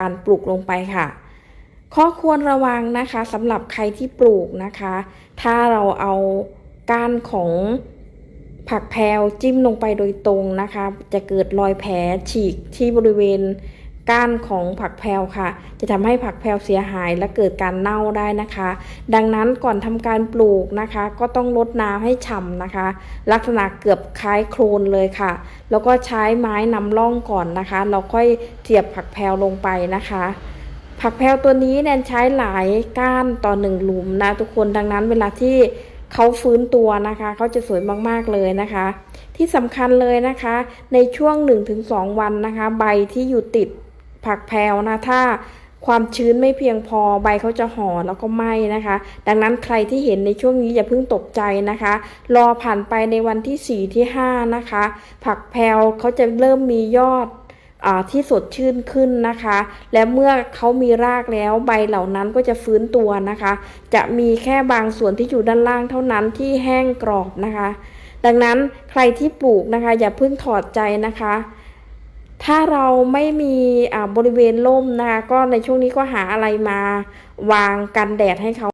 การปลูกลงไปค่ะ ข้อควรระวังนะคะสำหรับใครที่ปลูกนะคะ ถ้าเราเอาก้านของผักแพลวจิ้มลงไปโดยตรงนะคะ จะเกิดรอยแผลฉีกที่บริเวณ ก้านของผักแพรวค่ะ จะทำให้ผักแพรวเสียหายและเกิดการเน่าได้นะคะ ดังนั้นก่อนทำการปลูกนะคะ ก็ต้องลดน้ำให้ฉ่ำนะคะ ลักษณะเกือบคล้ายโคลนเลยค่ะ แล้วก็ใช้ไม้นำร่องก่อนนะคะ เราค่อยเสียบผักแพรวลงไปนะคะผักแพรวตัวนี้แนนใช้หลายก้านต่อหนึ่งหลุมนะทุกคนดังนั้นเวลาที่เขาฟื้นตัวนะคะเขาจะสวยมากๆเลยนะคะ ที่สำคัญเลยนะคะ ในช่วง 1-2 วันนะคะ ใบที่อยู่ติด ผักแพรวนะถ้าความชื้นไม่เพียงพอใบเขาจะห่อแล้วก็ไหม้นะคะ ดังนั้นใครที่เห็นในช่วงนี้อย่าเพิ่งตกใจนะคะ รอผ่านไปในวันที่ 4 ที่ 5 นะคะ ผักแพรวเขาจะเริ่มมียอดอ่าที่สดชื่นขึ้นนะคะ และเมื่อเขามีรากแล้วใบเหล่านั้นก็จะฟื้นตัวนะคะ จะมีแค่บางส่วนที่อยู่ด้านล่างเท่านั้นที่แห้งกรอบนะคะ ดังนั้นใครที่ปลูกนะคะ อย่าเพิ่งถอดใจนะคะ ถ้าเราไม่มีอ่าบริเวณร่มนะคะก็ในช่วงนี้ก็หาอะไรมาวางกันแดดให้เขา